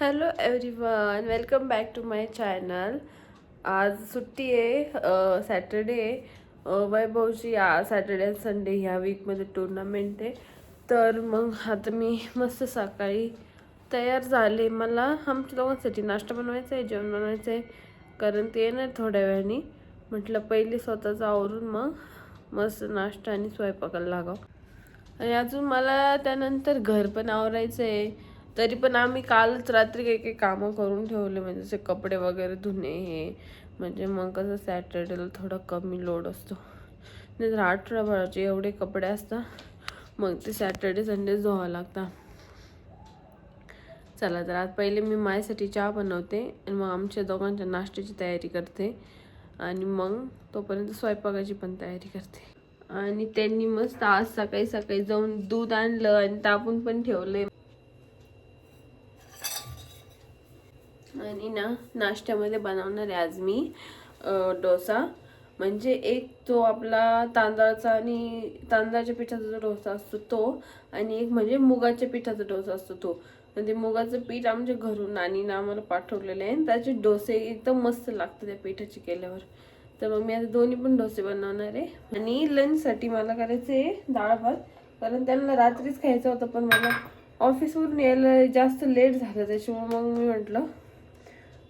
Hello everyone welcome back to my channel आज सुट्टी आहे सॅटर्डे आहे. वैभवची सॅटर्डे अँड संडे ह्या वीकमध्ये टुर्नामेंट आहे. तर मग आता मी मस्त सकाळी तयार झाले. मला आमच्या दोघांसाठी नाश्ता बनवायचा आहे जेवण बनवायचं आहे. कारण ते येणार थोड्या वेळाने. म्हटलं पहिले स्वतःचं आवरून मग मस्त नाश्ता आणि स्वयंपाकाला लागावं. आणि अजून मला त्यानंतर घर पण आवरायचं आहे. तरी पण आम्ही कालच रात्री काही काही कामं करून ठेवले म्हणजे जसे कपडे वगैरे धुणे हे. म्हणजे मग कसं सॅटर्डेला थोडा कमी लोड असतो. नाही तर आठवड्याभराचे एवढे कपडे असतात मग ते सॅटर्डे संडे धुवावं लागतात चला तर आज पहिले मी माझ्यासाठी चहा बनवते आणि मग आमच्या दोघांच्या नाश्त्याची तयारी करते. आणि मग तोपर्यंत स्वयंपाकाची पण तयारी करते. आणि त्यांनी मस्त आज सकाळी सकाळी जाऊन दूध आणलं आणि तापून पण ठेवले आणि ना नाश्त्यामध्ये बनवणार आहे आज मी डोसा. म्हणजे एक तो आपला तांदळाचा आणि तांदळाच्या पिठाचा जो डोसा असतो तो आणि एक म्हणजे मुगाच्या पिठाचा डोसा असतो तो. म्हणजे मुगाचं पीठ आमच्या घरून नानीनं आम्हाला पाठवलेलं आहे आणि त्याचे डोसे एकदम मस्त लागतात त्या पिठाचे केल्यावर. तर मग मी आता दोन्ही पण डोसे बनवणार आहे. आणि लंचसाठी मला करायचं आहे डाळ भात कारण त्यांना रात्रीच खायचं होतं पण मला ऑफिसवरून यायला जास्त लेट झालं त्याच्यामुळे मग मी म्हटलं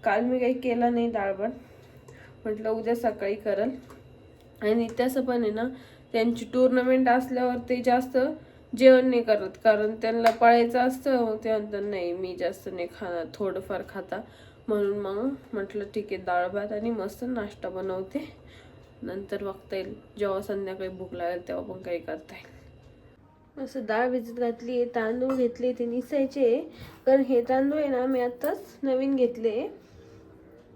काल मी काही केला नाही डाळ भात. म्हटलं उद्या सकाळी करल. आणि तसं पण आहे ना त्यांची टुर्नामेंट असल्यावर ते जास्त जेवण नाही करत. कारण त्यांना पळायचं असतं मग ते म्हणतात नाही मी जास्त नाही खाणार थोडंफार खाता. म्हणून मग म्हटलं ठीक आहे डाळ भात आणि मस्त नाश्ता बनवते. नंतर बघता येईल. जेव्हा संध्याकाळी भूक लागेल तेव्हा पण काही करता येईल. असं डाळ भिजत घातली आहे तांदूळ घेतले ते निसायचे कारण हे तांदूळ आहे ना मी आत्ताच नवीन घेतले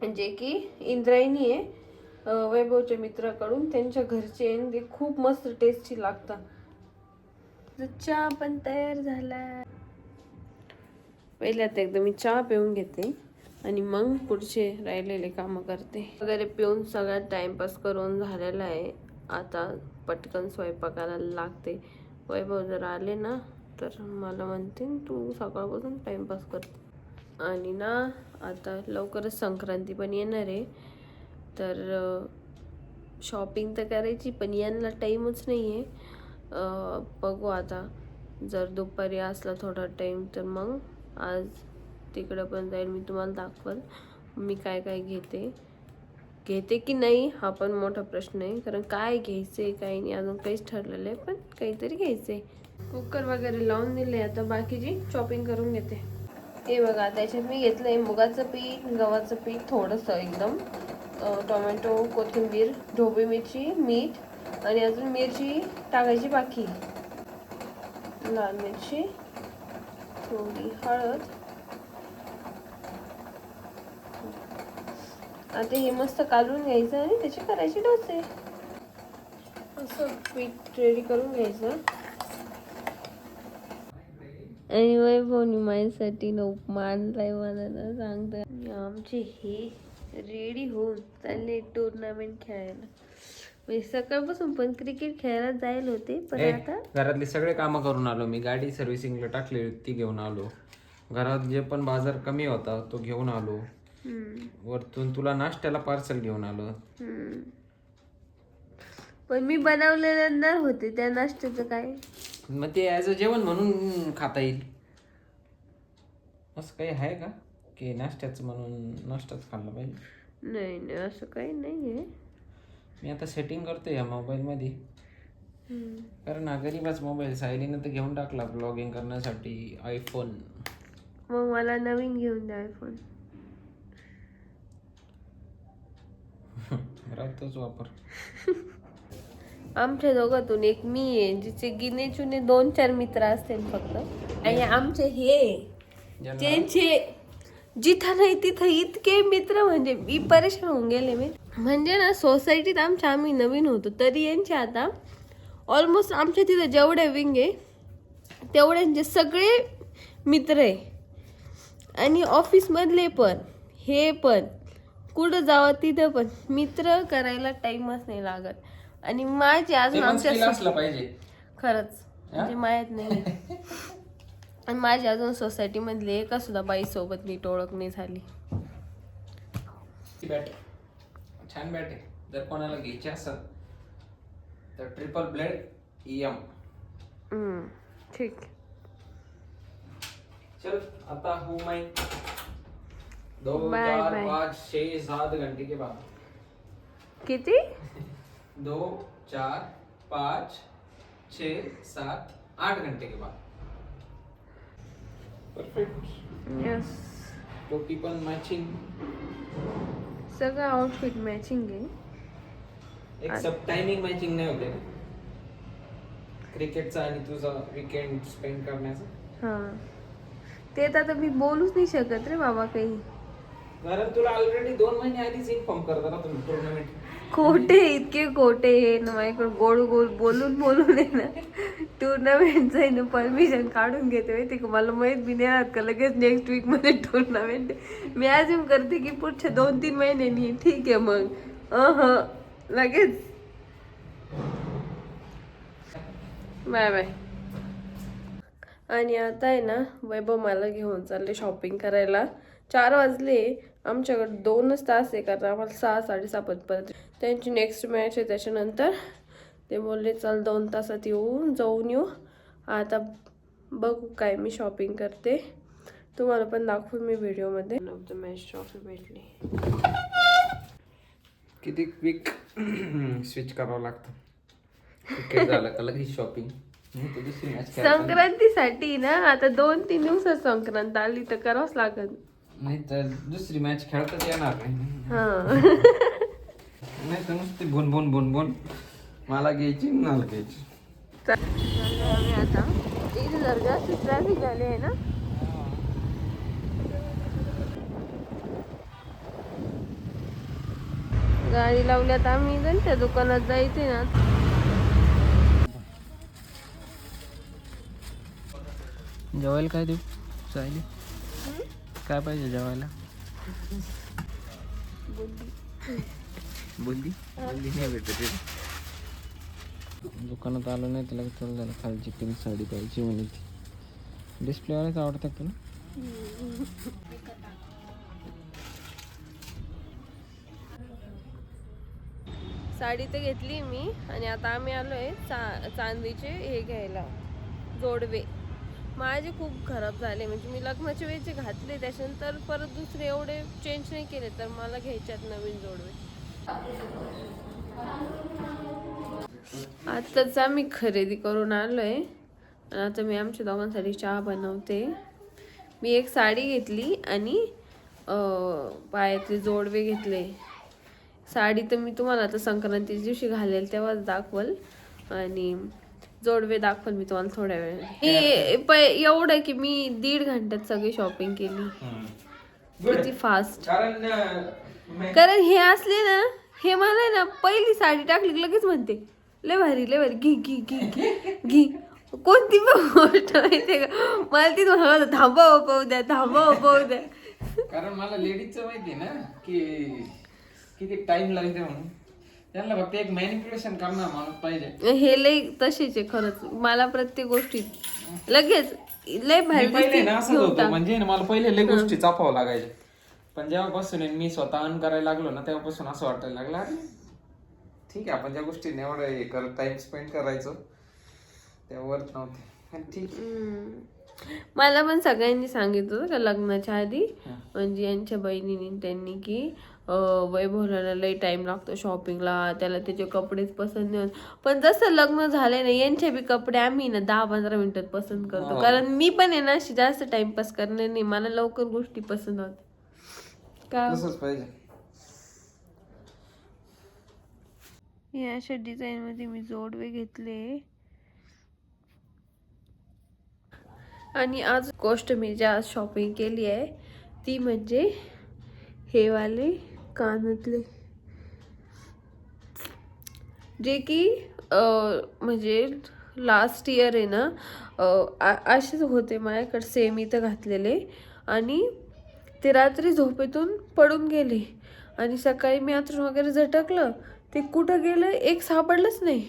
जे की इंद्रायणी आहे वैभवच्या मित्राकडून त्यांच्या घरचे आहे ते खूप मस्त टेस्टी लागतात. चहा पण तयार झाला. पहिले आता एकदा मी चहा पिऊन घेते आणि मग पुढचे राहिलेले कामं करते. वगैरे पिऊन सगळा टाइमपास करून झालेला आहे. आता पटकन स्वयंपाकाला लागते. वैभव जर आले ना तर मला म्हणते तू सकाळपासून टाइमपास कर आणि ना आता लवकरच संक्रांती पण येणार आहे. तर शॉपिंग तर करायची पण यांना टाईमच नाही आहे बघू आता. जर दुपारी असला थोडा टाईम तर मग आज तिकडं पण जाईल. मी तुम्हाला दाखवल. मी काय काय घेते. घेते की नाही हा पण मोठा प्रश्न आहे. कारण काय घ्यायचंय काही नाही अजून काहीच ठरलेलं आहे. पण काहीतरी घ्यायचं आहे कुकर वगैरे लावून दिले आता बाकीची शॉपिंग करून घेते. हे बघा त्याच्यात मी घेतलं आहे मुगाचं पीठ गव्हाचं पीठ थोडंसं एकदम. टोमॅटो कोथिंबीर ढोबी मिरची मीठ आणि अजून मिरची टाकायची बाकी. लाल मिरची थोडी हळद. आता हे मस्त कालून घ्यायचं आणि त्याचे करायचे डोसे. असं पीठ रेडी करून घ्यायचं. आणि वैभवनी माझ्यासाठी ना उपमा आणलाय मला ना सांगता. आमचे हे रेडी होऊन चालले टुर्नामेंट खेळायला. म्हणजे सकाळपासून पण क्रिकेट खेळायला जायला होते पण ए, आता घरातली सगळे कामं करून आलो मी. गाडी सर्व्हिसिंगला टाकली ती घेऊन आलो. घरात जे पण बाजार कमी होता तो घेऊन आलो. हम्म, वरतून तुला नाश्त्याला पार्सल घेऊन आलो. हम्म. पण मी बनवलेलं होते त्या नाश्त्याचं काय? मग ते ॲज अ जेवण म्हणून खाता येईल. असं काही आहे का? की नाश्त्याचं म्हणून नाश्ताच खाल्ला पाहिजे? नाही नाही असं काही नाही आहे मी आता सेटिंग करतो या मोबाईलमध्ये. कारण हा गरीबाच मोबाईल सायलीनं तर घेऊन टाकला ब्लॉगिंग करण्यासाठी आयफोन मग मला नवीन घेऊन द्या आयफोन राहतोच वापर. आमच्या दोघातून एक मी आहे जिचे गिने चुने दोन चार मित्र असतील फक्त. आणि आमचे हे त्यांचे जिथं नाही तिथं इतके मित्र म्हणजे मी परेशान होऊन गेले मी. म्हणजे ना सोसायटीत आमच्या आम्ही नवीन होतो तरी यांचे आता ऑलमोस्ट आमच्या तिथं जेवढे विंग आहे तेवढ्यांचे सगळे मित्र आहे. आणि ऑफिसमधले पण हे पण. कुठं जावं तिथं पण. मित्र करायला टाइमच नाही लागत. आणि माझे अजून skill आमच्या असलं पाहिजे. खरंच. म्हणजे मायात नाही. आणि माझी अजून सोसायटीमधली एका सुद्धा बाईसोबत नीट ओळख नाही झाली. ती बॅट छान बॅट आहे. जर कोणाला घ्यायची असेल तर ट्रिपल ब्लेड एम हम्म, ठीक. चल आता हो मैं. दो Bye, चार bye. पाँच छः सात घंटे के बाद. किती? दो चार पाँच छ सात आठ घंटे के बाद। परफेक्ट यस टोपी पण मॅचिंग सगळं आउटफिट मॅचिंग आहे. एक सब टायमिंग मॅचिंग नाही होते क्रिकेटचा आणि तुझा विकेंड स्पेंड करण्याचा? हा. ते तर आता मी बोलूच नाही शकत रे बाबा काही. कारण तुला ऑलरेडी दोन महिने आधीच इन्फॉर्म करता ना तुम्ही टुर्नामेंट खोटे इतके खोटे हे ना माझ्याकडे गोड गोड बोलून बोलून आहे ना टुर्नामेंटचं आहे ना परमिशन काढून घेते माहिती का? मला माहीत बी नाही राहत का लगेच नेक्स्ट वीकमध्ये टुर्नामेंट मी अजून करते की पुढच्या दोन तीन महिन्यांनी ठीक आहे मग. अह. लगेच. Bye bye. आणि आता आहे ना वैभव मला घेऊन चालले शॉपिंग करायला. चार वाजले. आमच्याकडे दोनच तास आहे कारण आम्हाला सहा साडेसहा परत त्यांची नेक्स्ट मॅच आहे त्याच्यानंतर. ते बोलले चल दोन तासात येऊ जाऊन येऊ. आता बघू काय मी शॉपिंग करते. तुम्हाला पण दाखवू मी व्हिडिओमध्ये ऑफ द मॅच ट्रॉफी भेटली. किती क्विक स्विच करावं लागतं. झालं का लगेच शॉपिंग दुसरी मॅच संक्रांतीसाठी ना आता दोन तीन दिवसात संक्रांत आली तर करावंच लागत नाही तर दुसरी मॅच खेळताच येणार नाही. हा. नाही तर नुसती बोन बोन बोन बोन मला घ्यायची मला घ्यायची. आम्ही आता इथे जर जास्त ट्रॅफिक झाली आहे ना गाडी लावल्यात आम्ही जण त्या दुकानात जायचे ना. जेवायला काय देऊ? चालेल काय पाहिजे जेवायला? नाही भेटत दुकानात आलो नाही त्याला चल झालं खालची पिंक साडी पाहिजे म्हणे ती. डिस्प्लेवालेच आवडतात तुला साडी तर घेतली मी आणि आता आम्ही आलोय चा चांदीचे हे घ्यायला. जोडवे. माझे खूप खराब झाले. म्हणजे मी लग्नाच्या वेळेचे घातले त्याच्यानंतर परत दुसरे एवढे चेंज नाही केले तर मला घ्यायच्यात नवीन जोडवे. आत्ताच आम्ही खरेदी करून आलोय. आणि आता मी आमच्या दोघांसाठी चहा बनवते. मी एक साडी घेतली आणि पायातले जोडवे घेतले. साडी तर मी तुम्हाला आता संक्रांतीच्या दिवशी घालेल तेव्हाच दाखवल. आणि जोडवे दाखवल मी तुम्हाला थोड्या वेळ प एवढं की मी दीड घंट्यात सगळी शॉपिंग केली. किती फास्ट कारण हे असले ना हे मला ना पहिली साडी टाकली की लगेच म्हणते लय भारी लय भारी घी घी घी घी घी. कोणती पण गोष्ट माहितीये का? मला ती म्हणत थांबा हो, पाहू द्या थांबा हो, पाहू द्या. कारण मला लेडीजचं माहिती आहे ना की किती टाइम लागते म्हणून. त्यांना फक्त एक मॅनिप्युलेशन करणार माणूस पाहिजे. हे लय तशीच आहे खरंच. मला प्रत्येक गोष्टीत लगेच लय मी पहिले ना होतो. टाक. म्हणजे ना मला पहिले लय गोष्टी चापावं लागायच्या पण जेव्हापासून आहे मी स्वतः अन करायला लागलो ना तेव्हापासून असं वाटायला लागलं अरे ठीक आहे आपण ज्या गोष्टी एवढं हे करत टाइम स्पेंड करायचो त्यावर नव्हते. पण ठीक आहे. मला पण सगळ्यांनी सांगितलं होतं का लग्नाच्या आधी. म्हणजे यांच्या बहिणीने त्यांनी की वैभवला लई टाइम लागतो शॉपिंगला त्याला त्याचे कपडेच पसंत नाही. पण जसं लग्न झालंय ना यांचे बी कपडे आम्ही ना दहा पंधरा मिनिटात पसंत करतो. कारण मी पण आहे ना अशी जास्त टाइमपास करणार नाही. मला लवकर गोष्टी पसंत होत का? हे अशा डिझाईन मध्ये मी जोडवे घेतले. आणि आज गोष्ट मी ज्या शॉपिंग केली आहे ती म्हणजे हे वाले कानातले. जे की म्हणजे लास्ट इयर आहे ना असेच होते माझ्याकडे सेम इथं घातलेले. आणि ते रात्री झोपेतून पडून गेले. आणि सकाळी मी आतून वगैरे झटकलं ते कुठं गेलं एक सापडलंच नाही.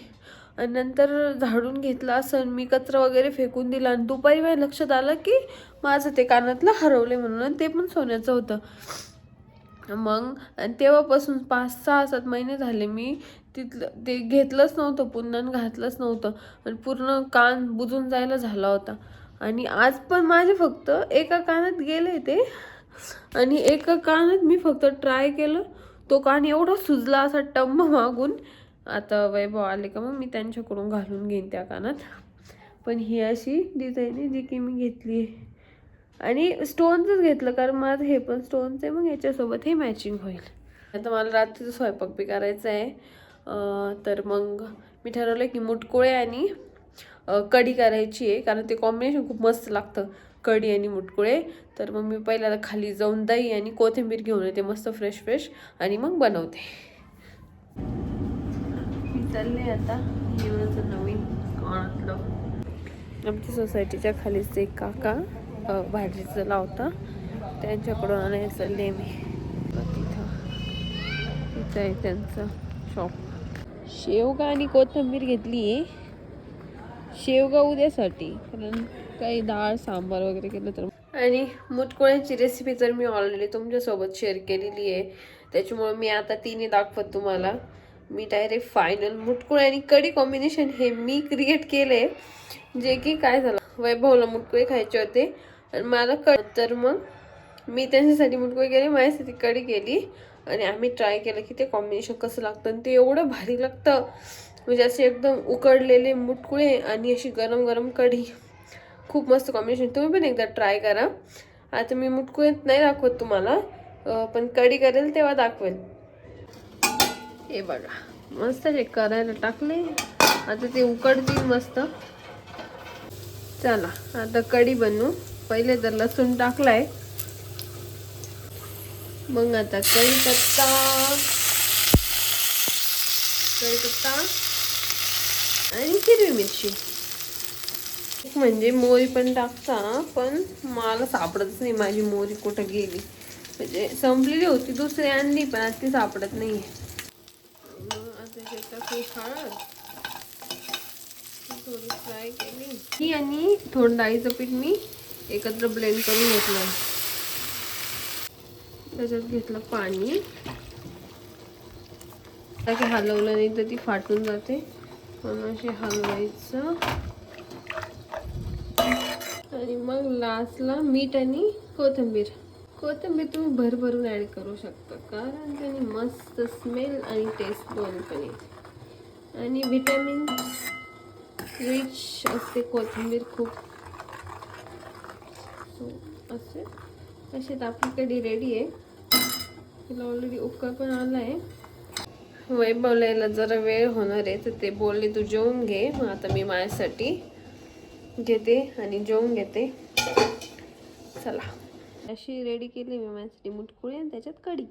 आणि नंतर झाडून घेतला असं मी कचरा वगैरे फेकून दिला. आणि दुपारी माझ्या लक्षात आलं की माझं ते कानातलं हरवले म्हणून आणि ते पण सोन्याचं होतं. मग आणि तेव्हापासून पाच सहा सात महिने झाले मी तिथलं ते घेतलंच नव्हतं पुन्हा घातलंच नव्हतं. आणि पूर्ण कान बुजून जायला झाला होता. आणि आज पण माझे फक्त एका कानात गेले ते. आणि एका कानात मी फक्त ट्राय केलं. तो कान एवढा सुजला असा टंब मागून. आता वैभव आले का मग मी त्यांच्याकडून घालून घेईन त्या कानात. पण ही अशी डिझाईन आहे जी की मी घेतली आहे. आणि स्टोनचंच घेतलं कारण माझं हे पण स्टोनचं आहे मग याच्यासोबत हे मॅचिंग होईल. आता मला रात्रीचा स्वयंपाक बी करायचा आहे. तर मग मी ठरवलं की मुटकोळे आणि कढी करायची आहे कारण ते कॉम्बिनेशन खूप मस्त लागतं कढी आणि मुटकुळे. तर मग मी पहिल्यांदा खाली जाऊन दही आणि कोथिंबीर घेऊन येते मस्त फ्रेश फ्रेश आणि मग बनवते. मी चालले आता जीवनाचं नवीन कोणातलं आमच्या सोसायटीच्या खालीच एक काका भाजीचं लावता. त्यांच्याकडून आणायचं चालले मी तिथं तिथं आहे त्यांचं शॉप शेवगा आणि कोथिंबीर घेतली आहे. शेवगा उद्यासाठी कारण काही डाळ सांबार वगैरे केलं तर. आणि मुटकुळ्यांची रेसिपी तर मी ऑलरेडी तुमच्यासोबत शेअर केलेली आहे. त्याच्यामुळे मी आता तिने दाखवत तुम्हाला. मी डायरेक्ट फायनल मुटकुळे आणि कढी कॉम्बिनेशन हे मी क्रिएट केले. जे की काय झालं? वैभवला मुटकुळे खायचे होते. आणि मला कळ तर मग मी त्यांच्यासाठी मुटकुळे केले माझ्यासाठी कढी केली. आणि आम्ही ट्राय केलं की ते कॉम्बिनेशन कसं लागतं. आणि ते एवढं भारी लागतं. म्हणजे असे एकदम उकडलेले मुटकुळे आणि अशी गरम गरम कढी. खूप मस्त कॉम्बिनेशन तुम्ही पण एकदा ट्राय करा. आता मी मुटकुळे नाही दाखवत तुम्हाला. पण कढी करेल तेव्हा दाखवेल. हे बघा मस्त हे करायला टाकले. आता ते उकडतील मस्त. चला आता कढी बनवू. पहिले तर लसूण टाकलाय. मग आता कढीपत्ता कढीपत्ता आणि हिरवी मिरची. एक म्हणजे मोरी पण टाकता पण मला सापडतच नाही. माझी मोरी कुठं गेली? म्हणजे संपलेली होती दुसरी आणली पण आता ती सापडत नाही हळद थोडी फ्राय केली. ही आणि थोडं डाळीचं पीठ मी एकत्र ब्लेंड करून घेतलं त्याच्यात घेतलं पाणी. की हलवलं नाही तर ती फाटून जाते. म्हणून असे हलवायचं. आणि मग लास्टला मीठ आणि कोथिंबीर. कोथिंबीर तुम्ही भरभरून ॲड करू शकता. कारण त्याने मस्त स्मेल आणि टेस्ट दोन पण येते. आणि विटॅमिन रिच असते कोथिंबीर खूप. सो असे. असे आपली आपल्याकडे रेडी आहे. तिला ऑलरेडी उक्का पण आला आहे. वैभवला जरा वेळ होणार आहे तर ते बोलले तू जेवून घे मग आता मी माझ्यासाठी घेते आणि जेवून घेते. चला. अशी रेडी केली मी माझ्यासाठी मुटकुळे आणि त्याच्यात कढी.